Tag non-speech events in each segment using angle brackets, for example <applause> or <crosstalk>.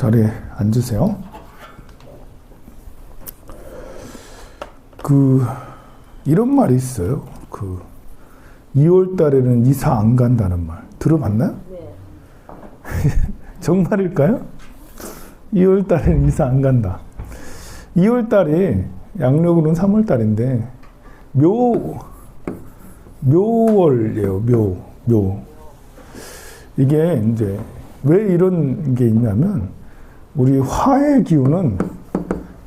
자리에 앉으세요. 그 이런 말이 있어요. 그 2월 달에는 이사 안 간다는 말 들어봤나요? 네. <laughs> 정말일까요? 2월 달에는 이사 안 간다. 2월 달이 양력으로는 3월 달인데 묘 묘월이에요. 묘 묘. 이게 이제 왜 이런 게 있냐면 우리 화의 기운은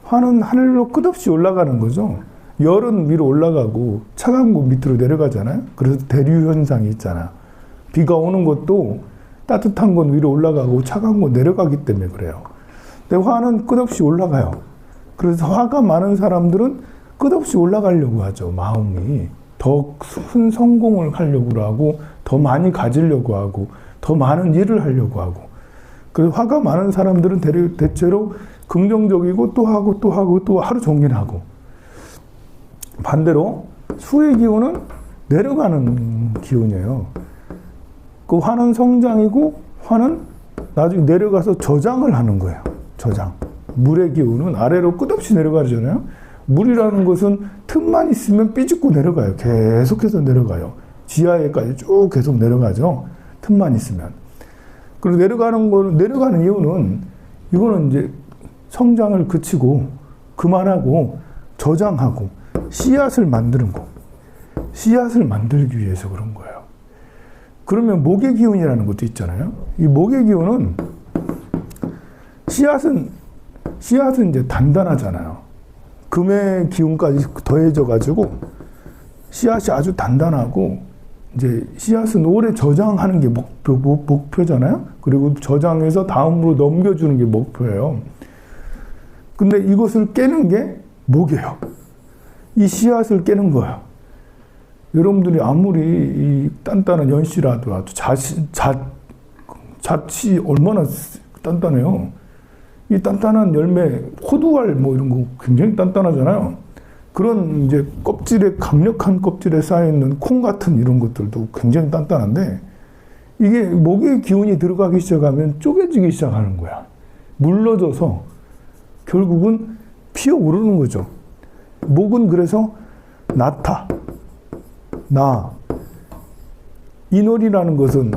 화는 하늘로 끝없이 올라가는 거죠. 열은 위로 올라가고 차가운 곳 밑으로 내려가잖아요. 그래서 대류 현상이 있잖아. 비가 오는 것도 따뜻한 건 위로 올라가고 차가운 건 내려가기 때문에 그래요. 근데 화는 끝없이 올라가요. 그래서 화가 많은 사람들은 끝없이 올라가려고 하죠. 마음이 더 큰 성공을 하려고 하고 더 많이 가지려고 하고 더 많은 일을 하려고 하고 그래서 화가 많은 사람들은 대체로 긍정적이고 또 하고 또 하고 또 하루 종일 하고 반대로 수의 기운은 내려가는 기운이에요. 그 화는 성장이고 화는 나중에 내려가서 저장을 하는 거예요. 저장. 물의 기운은 아래로 끝없이 내려가잖아요. 물이라는 것은 틈만 있으면 삐죽고 내려가요. 계속해서 내려가요. 지하에까지 쭉 계속 내려가죠. 틈만 있으면. 그리고 내려가는 거는 내려가는 이유는 이거는 이제 성장을 그치고 그만하고 저장하고 씨앗을 만드는 거. 씨앗을 만들기 위해서 그런 거예요. 그러면 목의 기운이라는 것도 있잖아요. 이 목의 기운은 씨앗은 씨앗은 이제 단단하잖아요. 금의 기운까지 더해져 가지고 씨앗이 아주 단단하고 이제 씨앗은 오래 저장하는 게 목표 목- 목표잖아요. 그리고 저장해서 다음으로 넘겨주는 게 목표예요. 근데 이것을 깨는 게 목이에요. 이 씨앗을 깨는 거예요. 여러분들이 아무리 이 단단한 연씨라도 아주 자시, 자, 자치 얼마나 단단해요. 이 단단한 열매, 호두알 뭐 이런 거 굉장히 단단하잖아요. 그런 이제 껍질에 강력한 껍질에 쌓여 있는 콩 같은 이런 것들도 굉장히 단단한데 이게 목의 기운이 들어가기 시작하면 쪼개지기 시작하는 거야. 물러져서 결국은 피어 오르는 거죠. 목은 그래서 나타, 나. 인월이라는 것은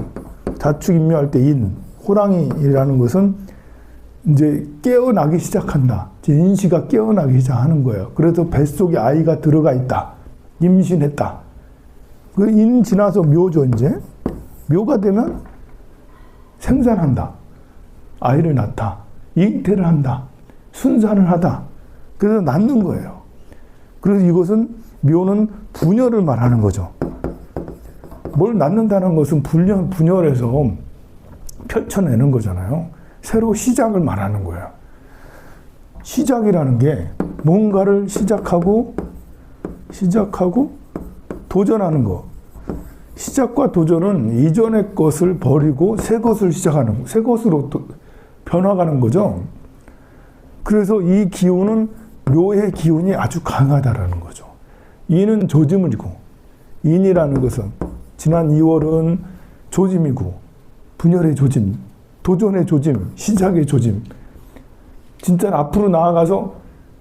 자축인묘할 때 인, 호랑이라는 것은 이제 깨어나기 시작한다. 인시가 깨어나기 시작하는 거예요. 그래서 뱃속에 아이가 들어가 있다. 임신했다. 그 인 지나서 묘죠, 이제. 묘가 되면 생산한다. 아이를 낳다. 잉태를 한다. 순산을 하다. 그래서 낳는 거예요. 그래서 이것은 묘는 분열을 말하는 거죠. 뭘 낳는다는 것은 분열, 분열해서 펼쳐내는 거잖아요. 새로 시작을 말하는 거예요. 시작이라는 게 뭔가를 시작하고 시작하고 도전하는 거. 시작과 도전은 이전의 것을 버리고 새 것을 시작하는 거. 새 것으로 또 변화가는 거죠. 그래서 이 기운은 묘의 기운이 아주 강하다라는 거죠. 이는 조짐이고 인이라는 것은 지난 2월은 조짐이고 분열의 조짐, 도전의 조짐, 시작의 조짐. 진짜 앞으로 나아가서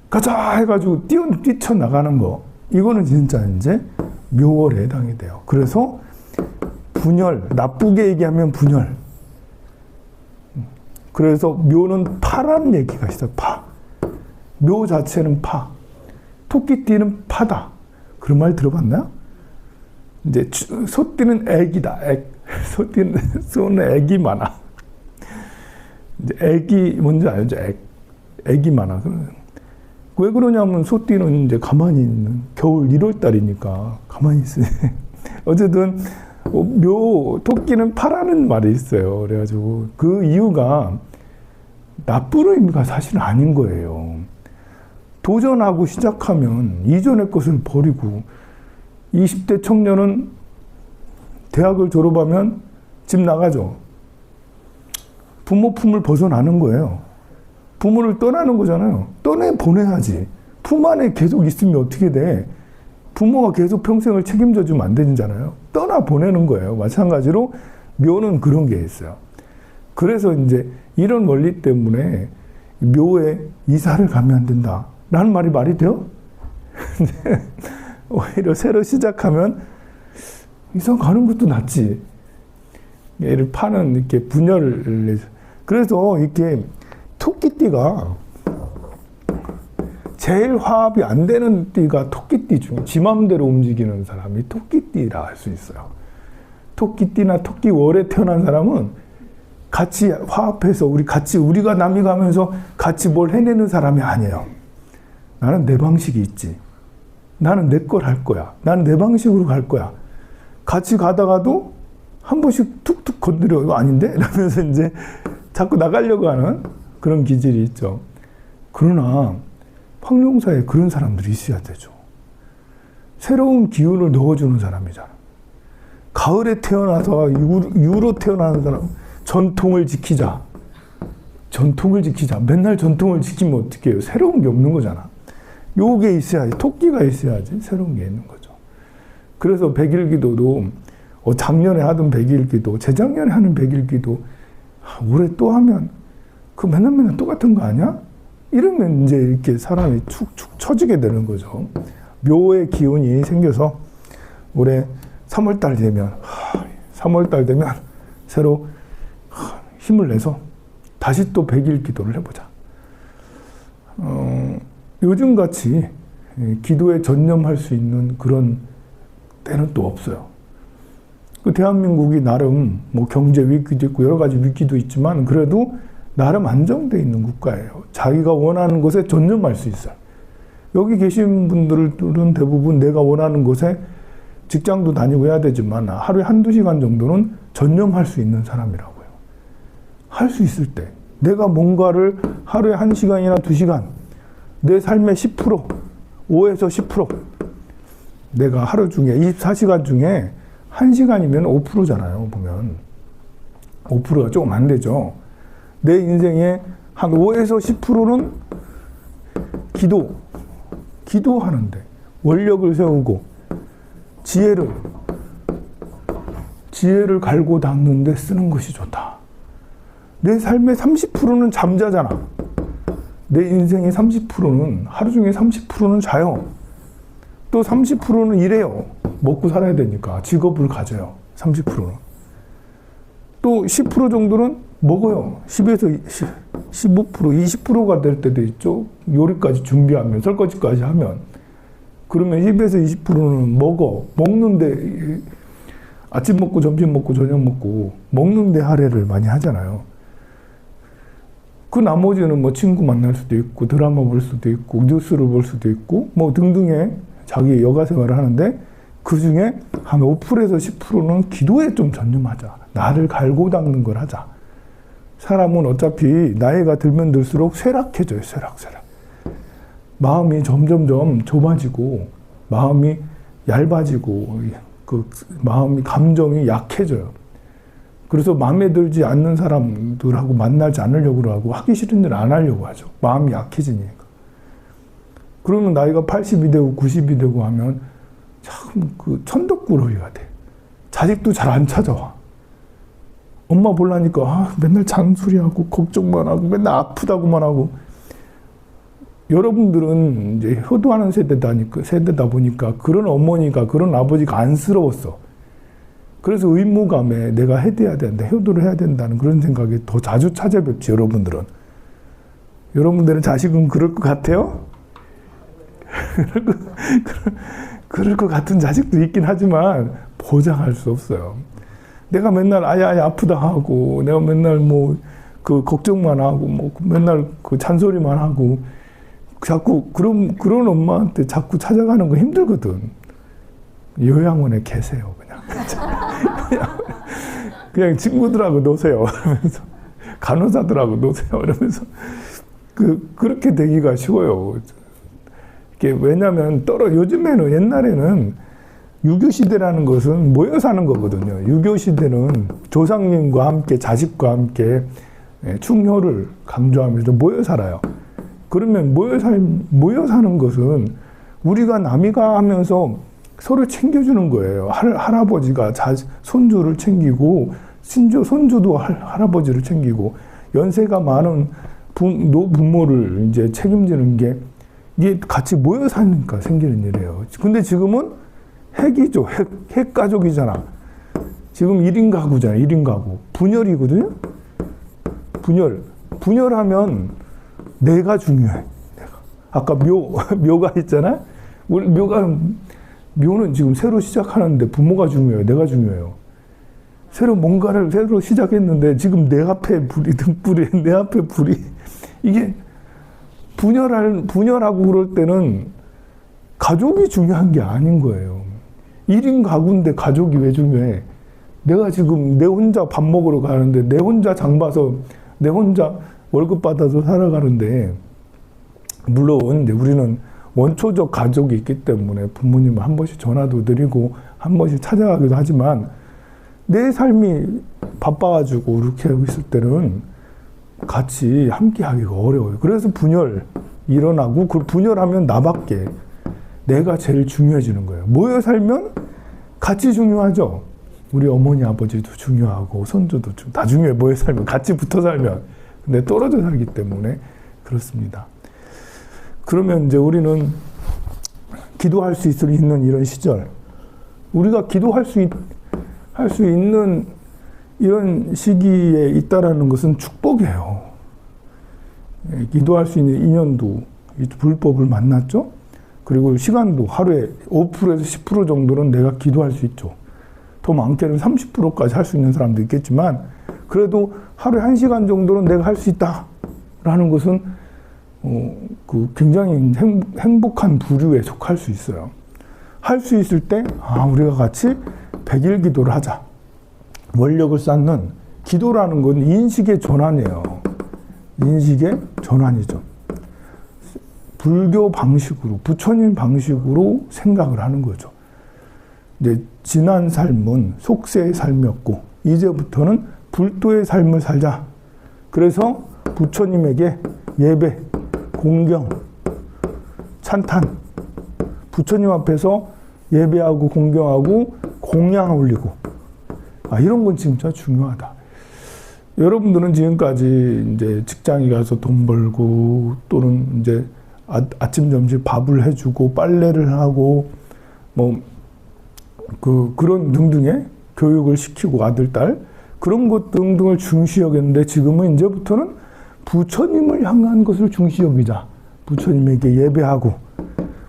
가자 해가지고 뛰어 뛰쳐 나가는 거. 이거는 진짜 이제 묘월에 해당이 돼요. 그래서 분열, 나쁘게 얘기하면 분열. 그래서 묘는 파라는 얘기가 있어요. 파. 묘 자체는 파. 토끼띠는 파다. 그런 말 들어봤나요? 이제 주- 소띠는 애기다. 애. <laughs> 소띠는 쏘는 애기 많아. 애기 뭔지 알죠? 애. 애기 많아. 왜 그러냐면 소띠는 이제 가만히 있는 겨울 1월 달이니까 가만히 있어요. <laughs> 어쨌든 어, 묘 토끼는 파라는 말이 있어요. 그래가지고 그 이유가 나쁜 의미가 사실은 아닌 거예요. 도전하고 시작하면 이전의 것을 버리고 20대 청년은 대학을 졸업하면 집 나가죠. 부모 품을 벗어나는 거예요. 부모를 떠나는 거잖아요. 떠내 보내야지. 품 안에 계속 있으면 어떻게 돼? 부모가 계속 평생을 책임져 주면 안 되잖아요. 떠나 보내는 거예요. 마찬가지로 묘는 그런 게 있어요. 그래서 이제 이런 원리 때문에 묘에 이사를 가면 안 된다. 라는 말이 말이 돼요? <laughs> 오히려 새로 시작하면 이사 가는 것도 낫지. 얘를 파는 이렇게 분열을. 그래서 이렇게 토끼띠가 제일 화합이 안 되는 띠가 토끼띠 중에 지 마음대로 움직이는 사람이 토끼띠라 할 수 있어요. 토끼띠나 토끼월에 태어난 사람은 같이 화합해서 우리 같이 우리가 남이 가면서 같이 뭘 해내는 사람이 아니에요. 나는 내 방식이 있지. 나는 내 걸 할 거야. 나는 내 방식으로 갈 거야. 같이 가다가도 한 번씩 툭툭 건드려 이거 아닌데? <laughs> 이러면서 이제 자꾸 나가려고 하는 그런 기질이 있죠. 그러나 황룡사에 그런 사람들이 있어야 되죠. 새로운 기운을 넣어주는 사람이잖아. 가을에 태어나서 유- 유로 태어나는 사람 전통을 지키자. 전통을 지키자. 맨날 전통을 지키면 어떻게 해요? 새로운 게 없는 거잖아. 요게 있어야지. 토끼가 있어야지. 새로운 게 있는 거죠. 그래서 백일기도도 어, 작년에 하던 백일기도, 재작년에 하는 백일기도 아, 올해 또 하면 그 맨날 맨날 똑같은 거 아니야? 이러면 이제 이렇게 사람이 축축 처지게 되는 거죠. 묘의 기운이 생겨서 올해 3월달 되면 3월달 되면 새로 하, 힘을 내서 다시 또 백일 기도를 해보자. 어, 요즘 같이 기도에 전념할 수 있는 그런 때는 또 없어요. 그 대한민국이 나름 뭐 경제 위기도 있고 여러 가지 위기도 있지만 그래도 나름 안정돼 있는 국가예요. 자기가 원하는 것에 전념할 수 있어요. 여기 계신 분들은 대부분 내가 원하는 곳에 직장도 다니고 해야 되지만 하루에 한두 시간 정도는 전념할 수 있는 사람이라고요. 할 수 있을 때. 내가 뭔가를 하루에 한 시간이나 두 시간, 내 삶의 10%, 5에서 10%, 내가 하루 중에 24시간 중에 1시간이면 5%잖아요, 보면. 5%가 조금 안 되죠. 내 인생의 한 5에서 10%는 기도, 기도하는데, 원력을 세우고, 지혜를, 지혜를 갈고 닦는데 쓰는 것이 좋다. 내 삶의 30%는 잠자잖아. 내 인생의 30%는, 하루 중에 30%는 자요. 또 30%는 일해요. 먹고 살아야 되니까. 직업을 가져요. 30%는. 또 10% 정도는 먹어요. 10에서 15%, 20%가 될 때도 있죠. 요리까지 준비하면, 설거지까지 하면. 그러면 10에서 20%는 먹어. 먹는데, 아침 먹고, 점심 먹고, 저녁 먹고, 먹는데 할애를 많이 하잖아요. 그 나머지는 뭐 친구 만날 수도 있고, 드라마 볼 수도 있고, 뉴스를 볼 수도 있고, 뭐 등등의 자기 여가 생활을 하는데, 그 중에 한 5%에서 10%는 기도에 좀 전념하자. 나를 갈고 닦는 걸 하자. 사람은 어차피 나이가 들면 들수록 쇠락해져요, 쇠락, 쇠락. 마음이 점점점 좁아지고, 마음이 얇아지고, 그 마음이, 감정이 약해져요. 그래서 마음에 들지 않는 사람들하고 만나지 않으려고 하고, 하기 싫은 일 안 하려고 하죠. 마음이 약해지니까. 그러면 나이가 80이 되고 90이 되고 하면 참 그 천덕꾸러기가 돼. 자식도 잘 안 찾아와. 엄마 볼라니까 아, 맨날 잔소리하고 걱정만 하고 맨날 아프다고만 하고 여러분들은 이제 효도하는 세대다니까 세대다 보니까 그런 어머니가 그런 아버지가 안쓰러웠어. 그래서 의무감에 내가 해야 된다, 효도를 해야 된다는 그런 생각이 더 자주 찾아뵙지 여러분들은. 여러분들은 자식은 그럴 것 같아요? <laughs> 그럴 것 같은 자식도 있긴 하지만 보장할 수 없어요. 내가 맨날 아야 아야 아프다 하고 내가 맨날 뭐 그 걱정만 하고 뭐 맨날 그 잔소리만 하고 자꾸 그런 그런 엄마한테 자꾸 찾아가는 거 힘들거든. 요양원에 계세요 그냥. <laughs> 그냥 친구들하고 노세요. 그러면서 간호사들하고 노세요. 이러면서 그 그렇게 되기가 쉬워요. 이게 왜냐하면 떨어 요즘에는 옛날에는 유교 시대라는 것은 모여 사는 거거든요. 유교 시대는 조상님과 함께 자식과 함께 예, 충효를 강조하면서 모여 살아요. 그러면 모여 살 모여 사는 것은 우리가 남이가 하면서 서로 챙겨주는 거예요. 할, 할아버지가 자, 손주를 챙기고 신주 손주도 할, 할아버지를 챙기고 연세가 많은 부, 노부모를 이제 책임지는 게 이게 같이 모여 사니까 생기는 일이에요. 근데 지금은 핵이죠. 핵, 핵 가족이잖아. 지금 1인 가구잖아. 1인 가구. 분열이거든요. 분열. 분열하면 내가 중요해. 내가. 아까 묘, <laughs> 묘가 있잖아. 우리 묘가, 묘는 지금 새로 시작하는데 부모가 중요해요. 내가 중요해요. 새로 뭔가를 새로 시작했는데 지금 내 앞에 불이 등불이 <laughs> 내 앞에 불이 이게 분열할 분열하고 그럴 때는 가족이 중요한 게 아닌 거예요. 1인 가구인데 가족이 왜 중요해? 내가 지금 내 혼자 밥 먹으러 가는데 내 혼자 장 봐서 내 혼자 월급 받아서 살아가는데 물론 이제 우리는 원초적 가족이 있기 때문에 부모님을 한 번씩 전화도 드리고 한 번씩 찾아가기도 하지만 내 삶이 바빠가지고 이렇게 하고 있을 때는 같이 함께 하기가 어려워요. 그래서 분열 일어나고 그 분열하면 나밖에 내가 제일 중요해지는 거예요. 모여 살면 같이 중요하죠. 우리 어머니 아버지도 중요하고 손주도 중- 다 중요해 모여 살면 같이 붙어 살면 근데 떨어져 살기 때문에 그렇습니다. 그러면 이제 우리는 기도할 수 있는 이런 시절 우리가 기도할 수 있, 할 수 있는 이런 시기에 있다라는 것은 축복이에요. 예, 기도할 수 있는 인연도 이 불법을 만났죠. 그리고 시간도 하루에 5%에서 10% 정도는 내가 기도할 수 있죠. 더 많게는 30%까지 할 수 있는 사람도 있겠지만 그래도 하루에 1시간 정도는 내가 할 수 있다라는 것은 어, 그 굉장히 행, 행복한 부류에 속할 수 있어요. 할 수 있을 때, 아, 우리가 같이 백일 기도를 하자. 원력을 쌓는 기도라는 건 인식의 전환이에요. 인식의 전환이죠. 불교 방식으로, 부처님 방식으로 생각을 하는 거죠. 이제 지난 삶은 속세의 삶이었고, 이제부터는 불도의 삶을 살자. 그래서 부처님에게 예배, 공경, 찬탄, 부처님 앞에서 예배하고 공경하고 공양 올리고 아, 이런 건 진짜 중요하다. 여러분들은 지금까지 이제 직장에 가서 돈 벌고 또는 이제 아, 아침 점심 밥을 해주고 빨래를 하고 뭐 그 그런 등등의 교육을 시키고 아들 딸 그런 것 등등을 중시 여겼는데 지금은 이제부터는 부처님을 향한 것을 중시 여기자. 부처님에게 예배하고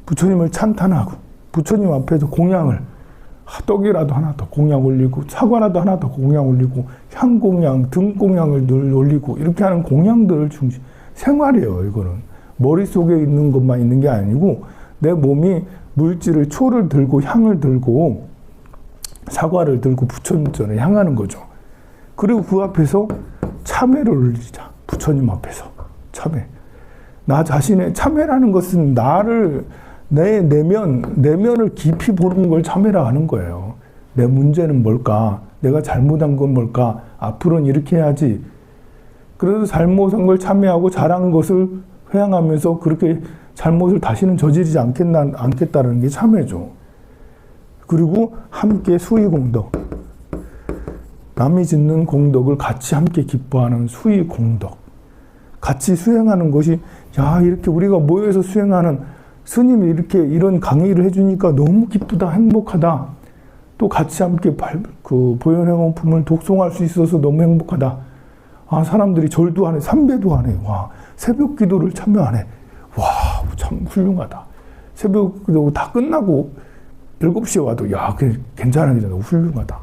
부처님을 찬탄하고 부처님 앞에서 공양을 아, 떡이라도 하나 더 공양 올리고 사과라도 하나 더 공양 올리고 향 공양, 등 공양을 늘 올리고 이렇게 하는 공양들을 중시 생활이에요. 이거는 머릿속에 있는 것만 있는 게 아니고 내 몸이 물질을 초를 들고 향을 들고 사과를 들고 부처님 전에 향하는 거죠. 그리고 그 앞에서 참회를 올리자. 부처님 앞에서 참회. 나 자신의 참회라는 것은 나를 내 내면 내면을 깊이 보는 걸 참회라 하는 거예요. 내 문제는 뭘까? 내가 잘못한 건 뭘까? 앞으로는 이렇게 해야지. 그래서 잘못한 걸 참회하고 잘한 것을 회양하면서 그렇게 잘못을 다시는 저지르지 않겠나, 않겠다는 게 참회죠. 그리고 함께 수의 공덕. 남이 짓는 공덕을 같이 함께 기뻐하는 수의 공덕. 같이 수행하는 것이, 야, 이렇게 우리가 모여서 수행하는 스님이 이렇게 이런 강의를 해주니까 너무 기쁘다, 행복하다. 또 같이 함께 발, 그 보현행원품을 독송할 수 있어서 너무 행복하다. 아, 사람들이 절도 하네, 삼배도 하네. 와, 새벽 기도를 참여하네. 와, 참 훌륭하다. 새벽 기도 다 끝나고 7시에 와도, 야, 그 괜찮아. 훌륭하다.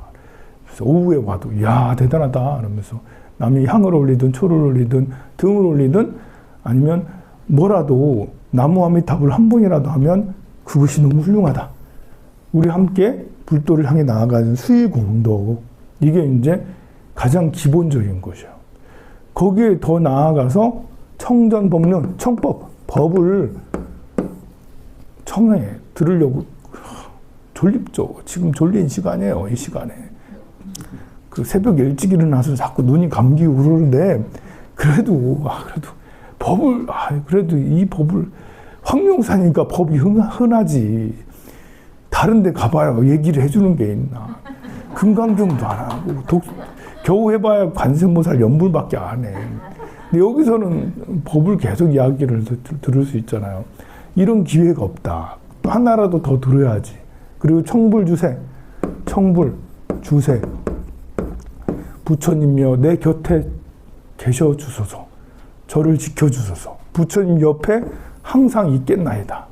그래서 오후에 와도, 야, 대단하다. 이러면서 남이 향을 올리든 초를 올리든 등을 올리든 아니면 뭐라도 나무 아미타불 한 번이라도 하면 그것이 너무 훌륭하다. 우리 함께 불도를 향해 나아가는 수의 공덕. 이게 이제 가장 기본적인 것이에요. 거기에 더 나아가서 청전 법론, 청법, 법을 청해 들으려고 졸립죠. 지금 졸린 시간이에요. 이 시간에. 그 새벽 일찍 일어나서 자꾸 눈이 감기고 그러는데 그래도 아 그래도 법을 아 그래도 이 법을 황룡사니까 법이 흔, 흔하 지 다른 데 가봐야 얘기를 해주는 게 있나 금강경도 안 하고 독, 겨우 해봐야 관세음보살 연불밖에 안 해. 근데 여기서는 법을 계속 이야기를 들- 들을 수 있잖아요. 이런 기회가 없다. 또 하나라도 더 들어야지. 그리고 청불 주세, 청불 주세. 부처님여 내 곁에 계셔 주소서. 저를 지켜 주소서. 부처님 옆에 항상 있겠나이다.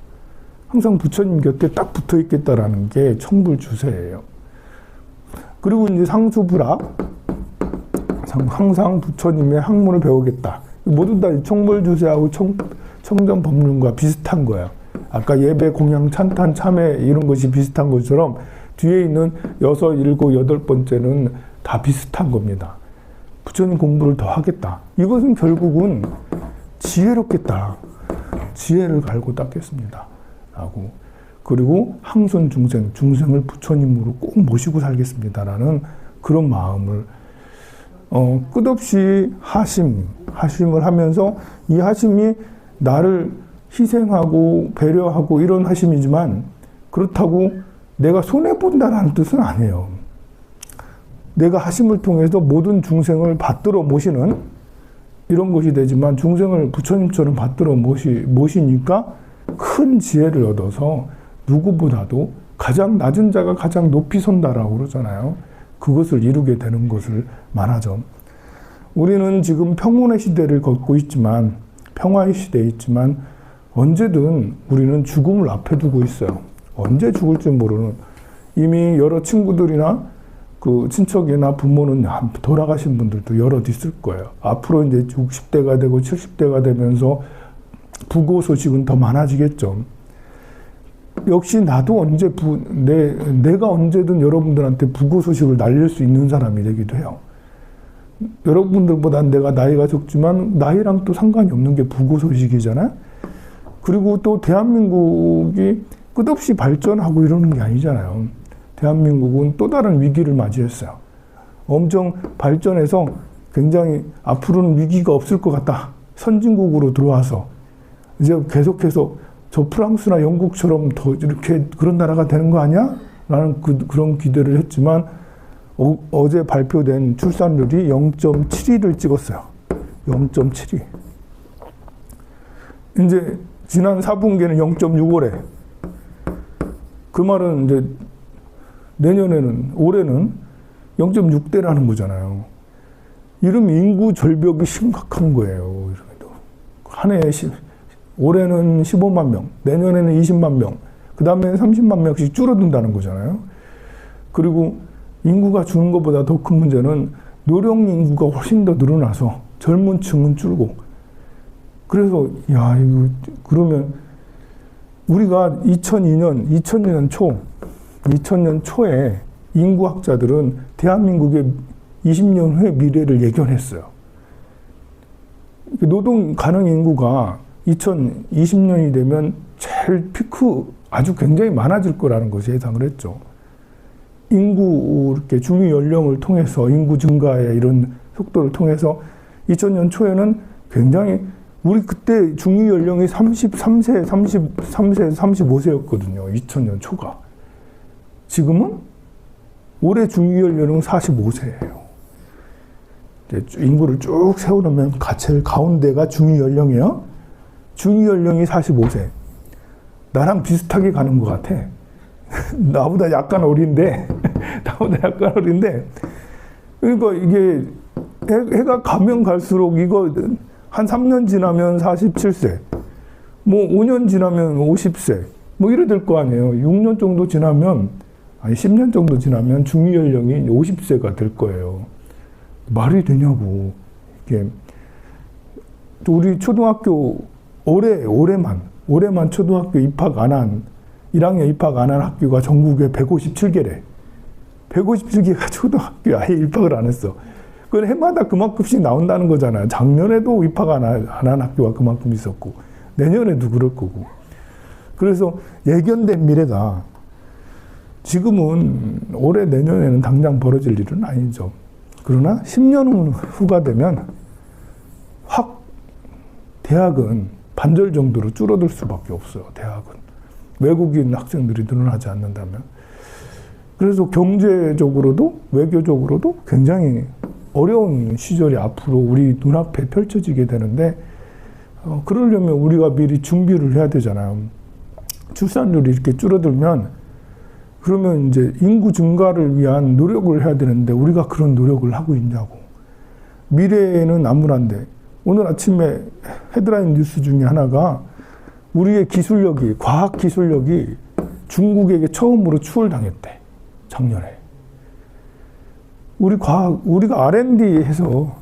항상 부처님 곁에 딱 붙어 있겠다라는 게 청불 주세예요. 그리고 이제 상수불학 상- 항상 부처님의 학문을 배우겠다. 모두 다 청불 주세하고 청, 청정 법륜과 비슷한 거예요. 아까 예배, 공양, 찬탄, 참회 이런 것이 비슷한 것처럼 뒤에 있는 여섯, 일곱, 여덟 번째는 다 비슷한 겁니다. 부처님 공부를 더 하겠다. 이것은 결국은 지혜롭겠다. 지혜를 갈고 닦겠습니다. 라고. 그리고 항손 중생, 중생을 부처님으로 꼭 모시고 살겠습니다라는 그런 마음을 어, 끝없이 하심, 하심을 하면서 이 하심이 나를 희생하고 배려하고 이런 하심이지만 그렇다고 내가 손해본다는 뜻은 아니에요. 내가 하심을 통해서 모든 중생을 받들어 모시는 이런 것이 되지만 중생을 부처님처럼 받들어 모시, 모시니까 큰 지혜를 얻어서 누구보다도 가장 낮은 자가 가장 높이 선다라고 그러잖아요. 그것을 이루게 되는 것을 말하죠. 우리는 지금 평온의 시대를 걷고 있지만 평화의 시대에 있지만 언제든 우리는 죽음을 앞에 두고 있어요. 언제 죽을지 모르는 이미 여러 친구들이나 그 친척이나 부모는 돌아가신 분들도 여럿 있을 거예요. 앞으로 이제 60대가 되고 70대가 되면서 부고 소식은 더 많아지겠죠. 역시 나도 언제 부, 내, 내가 언제든 여러분들한테 부고 소식을 날릴 수 있는 사람이 되기도 해요. 여러분들보다 내가 나이가 적지만 나이랑 또 상관이 없는 게 부고 소식이잖아요. 그리고 또 대한민국이 끝없이 발전하고 이러는 게 아니잖아요. 대한민국은 또 다른 위기를 맞이했어요. 엄청 발전해서 굉장히 앞으로는 위기가 없을 것 같다. 선진국으로 들어와서 이제 계속해서 저 프랑스나 영국처럼 더 이렇게 그런 나라가 되는 거 아니야? 라는 그, 그런 기대를 했지만 어, 제 발표된 출산율이 0.72를 찍었어요. 0.72. 이제 지난 4분기에는 0.65래. 그 말은 이제 내년에는 올해는 0.6대라는 거잖아요. 이러면 인구 절벽이 심각한 거예요. 한 해에 시, 올해는 15만 명, 내년에는 20만 명, 그 다음에는 30만 명씩 줄어든다는 거잖아요. 그리고 인구가 주는 것보다 더 큰 문제는 노령 인구가 훨씬 더 늘어나서 젊은 층은 줄고 그래서 야 이거 그러면 우리가 2002년 2000년 초 2000년 초에 인구학자들은 대한민국의 20년 후의 미래를 예견했어요. 노동 가능 인구가 2020년이 되면 제일 피크 아주 굉장히 많아질 거라는 것을 예상을 했죠. 인구 이렇게 중위 연령을 통해서 인구 증가의 이런 속도를 통해서 2000년 초에는 굉장히 우리 그때 중위 연령이 33세, 33세, 35세였거든요. 2000년 초가. 지금은 올해 중위 연령은 45세예요. 인구를 쭉 세우려면 제일 가운데가 중위 연령이에요. 중위 연령이 45세. 나랑 비슷하게 가는 것 같아. <laughs> 나보다 약간 어린데, <laughs> 나보다 약간 어린데, 그러니까 이게 해, 가 가면 갈수록 이거 한 3년 지나면 47세, 뭐 5년 지나면 50세, 뭐 이래 될 거 아니에요. 6년 정도 지나면, 아니 10년 정도 지나면 중위 연령이 50세가 될 거예요. 말이 되냐고. 이게 우리 초등학교 올해 올해만 올해만 초등학교 입학 안 한 1학년 입학 안 한 학교가 전국에 157개래. 157개가 초등학교 아예 입학을 안 했어. 그건 해마다 그만큼씩 나온다는 거잖아요. 작년에도 입학 안한 학교가 그만큼 있었고 내년에도 그럴 거고. 그래서 예견된 미래가 지금은 올해 내년에는 당장 벌어질 일은 아니죠. 그러나 10년 후가 되면 확 대학은 반절 정도로 줄어들 수밖에 없어요. 대학은 외국인 학생들이 늘어나지 않는다면 그래서 경제적으로도 외교적으로도 굉장히 어려운 시절이 앞으로 우리 눈앞에 펼쳐지게 되는데 어, 그러려면 우리가 미리 준비를 해야 되잖아요. 출산율이 이렇게 줄어들면 그러면 이제 인구 증가를 위한 노력을 해야 되는데 우리가 그런 노력을 하고 있냐고. 미래에는 암울한데 오늘 아침에 헤드라인 뉴스 중에 하나가 우리의 기술력이 과학 기술력이 중국에게 처음으로 추월당했대 작년에. 우리 과학 우리가 R&D 해서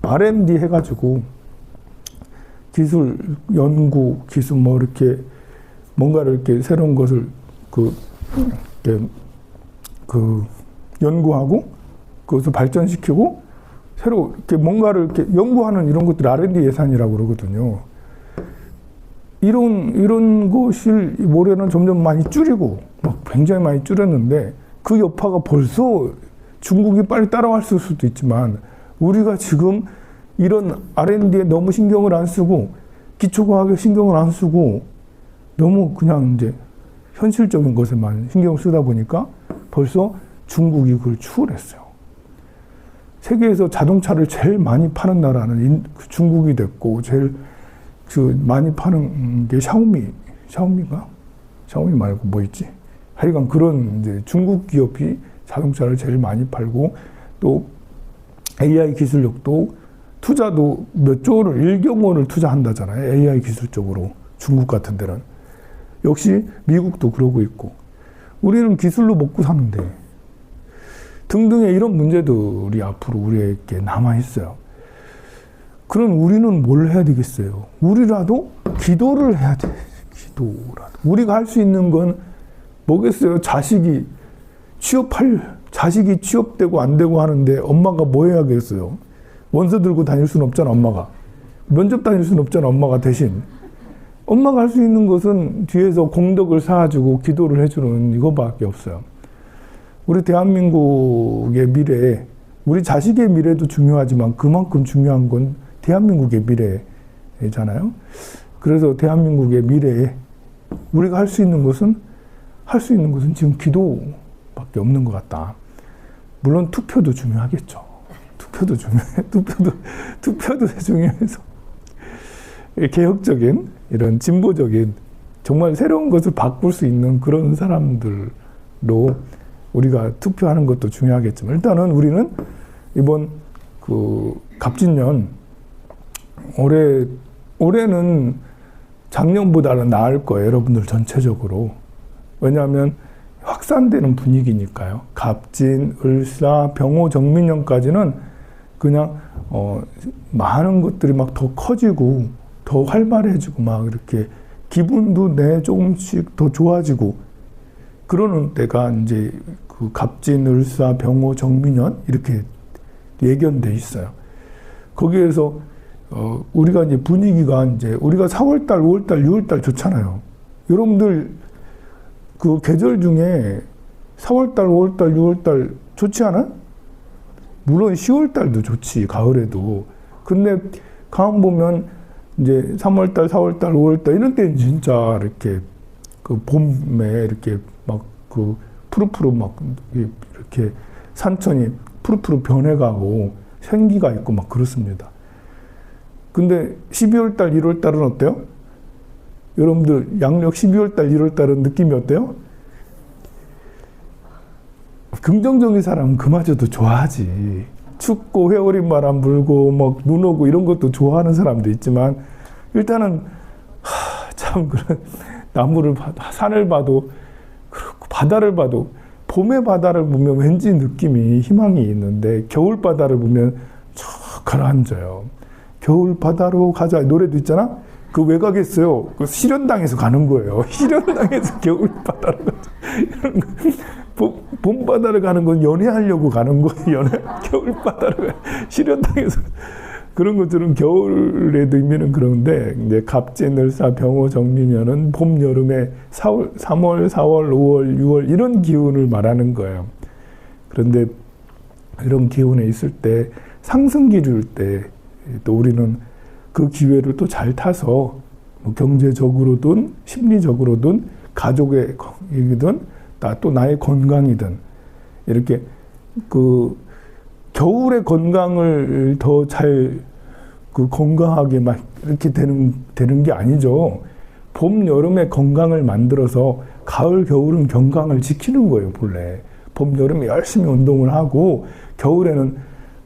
R&D 해 가지고 기술 연구 기술 뭐 이렇게 뭔가를 이렇게 새로운 것을 그, 그 연구하고 그것을 발전시키고 새로 이렇게 뭔가를 이렇게 연구하는 이런 것들 R&D 예산이라고 그러거든요. 이런 이런 것을 올해는 점점 많이 줄이고 막 굉장히 많이 줄였는데 그 여파가 벌써 중국이 빨리 따라갈 수도 있지만 우리가 지금 이런 R&D에 너무 신경을 안 쓰고 기초과학에 신경을 안 쓰고 너무 그냥 이제 현실적인 것에만 신경 쓰다 보니까 벌써 중국이 그걸 추월했어요. 세계에서 자동차를 제일 많이 파는 나라는 인- 그 중국이 됐고 제일 그 많이 파는 게 샤오미, 샤오미가 샤오미 말고 뭐 있지? 하여간 그런 이제 중국 기업이 자동차를 제일 많이 팔고 또 AI 기술력도 투자도 몇 조를 1경 원을 투자한다잖아요. AI 기술 쪽으로 중국 같은 데는 역시 미국도 그러고 있고 우리는 기술로 먹고 사는데 등등의 이런 문제들이 앞으로 우리에게 남아 있어요. 그럼 우리는 뭘 해야 되겠어요? 우리라도 기도를 해야 돼. 기도라도. 우리가 할 수 있는 건 뭐겠어요? 자식이 취업할, 자식이 취업되고 안 되고 하는데 엄마가 뭐 해야겠어요? 원서 들고 다닐 수는 없잖아, 엄마가. 면접 다닐 수는 없잖아, 엄마가 대신. 엄마가 할 수 있는 것은 뒤에서 공덕을 쌓아주고 기도를 해주는 이거밖에 없어요. 우리 대한민국의 미래, 우리 자식의 미래도 중요하지만 그만큼 중요한 건 대한민국의 미래잖아요. 그래서 대한민국의 미래에 우리가 할 수 있는 것은 할 수 있는 것은 지금 기도밖에 없는 것 같다. 물론 투표도 중요하겠죠. 투표도 중요해. <laughs> 투표도 투표도 중요해서 개혁적인 이런 진보적인 정말 새로운 것을 바꿀 수 있는 그런 사람들로 우리가 투표하는 것도 중요하겠지만 일단은 우리는 이번 그 갑진년 올해 올해는 작년보다는 나을 거예요, 여러분들 전체적으로. 왜냐하면 확산되는 분위기니까요. 갑진, 을사, 병호, 정민년까지는 그냥 어, 많은 것들이 막 더 커지고 더 활발해지고 막 이렇게 기분도 내 조금씩 더 좋아지고 그러는 때가 이제 그 갑진, 을사, 병호, 정민년 이렇게 예견돼 있어요. 거기에서 어, 우리가 이제 분위기가 이제 우리가 4월달, 5월달, 6월달 좋잖아요. 여러분들 그 계절 중에 4월달, 5월달, 6월달 좋지 않아? 물론 10월달도 좋지 가을에도. 근데 가만 보면 이제 3월달, 4월달, 5월달 이런 때는 진짜 이렇게 그 봄에 이렇게 막 그 푸르푸르 막 이렇게 산천이 푸르푸르 변해가고 생기가 있고 막 그렇습니다. 근데 12월 달, 1월 달은 어때요? 여러분들 양력 12월 달, 1월 달은 느낌이 어때요? 긍정적인 사람은 그마저도 좋아하지. 춥고 회오린 바람 불고 막 눈 오고 이런 것도 좋아하는 사람도 있지만 일단은 하, 참 그런 <laughs> 나무를 봐, 산을 봐도 그렇고 바다를 봐도 봄의 바다를 보면 왠지 느낌이 희망이 있는데 겨울 바다를 보면 쭉 가라앉아요. 겨울 바다로 가자 노래도 있잖아. 그 왜 가겠어요? 그 실현당해서 가는 거예요. <laughs> 실현당해서 겨울 바다로 가자. 이런 거. 봄, 봄 바다를 가는 건 연애하려고 가는 거예요. <laughs> 연애 겨울 바다로 가. 실현당해서 그런 것들은 겨울의 의미는 그런데 이제 갑진을사 병호 정민년은 봄 여름에 4월 3월 4월 5월 6월 이런 기운을 말하는 거예요. 그런데 이런 기운에 있을 때 상승기일 때또 우리는 그 기회를 또 잘 타서 뭐 경제적으로든 심리적으로든 가족의 얘기든 또 나의 건강이든 이렇게 그 겨울에 건강을 더 잘 그 건강하게 막 이렇게 되는 되는 게 아니죠. 봄 여름에 건강을 만들어서 가을 겨울은 건강을 지키는 거예요 본래. 봄 여름에 열심히 운동을 하고 겨울에는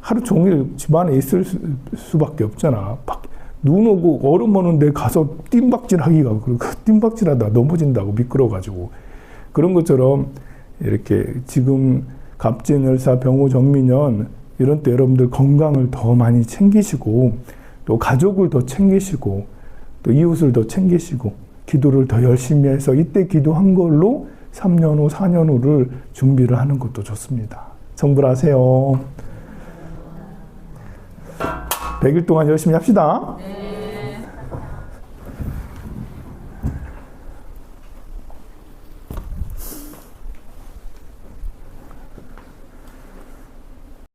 하루 종일 집안에 있을 수, 수밖에 없잖아. 밖- 눈 오고 얼음 오는데 가서 뜀박질 하기가 그 뜀박질 하다 넘어진다고 미끄러가지고 그런 것처럼 이렇게 지금 갑진열사 병호 정민년 이런 때 여러분들 건강을 더 많이 챙기시고 또 가족을 더 챙기시고 또 이웃을 더 챙기시고 기도를 더 열심히 해서 이때 기도한 걸로 3년 후, 4년 후를 준비를 하는 것도 좋습니다. 정불하세요. 100일 동안 열심히 합시다. 네.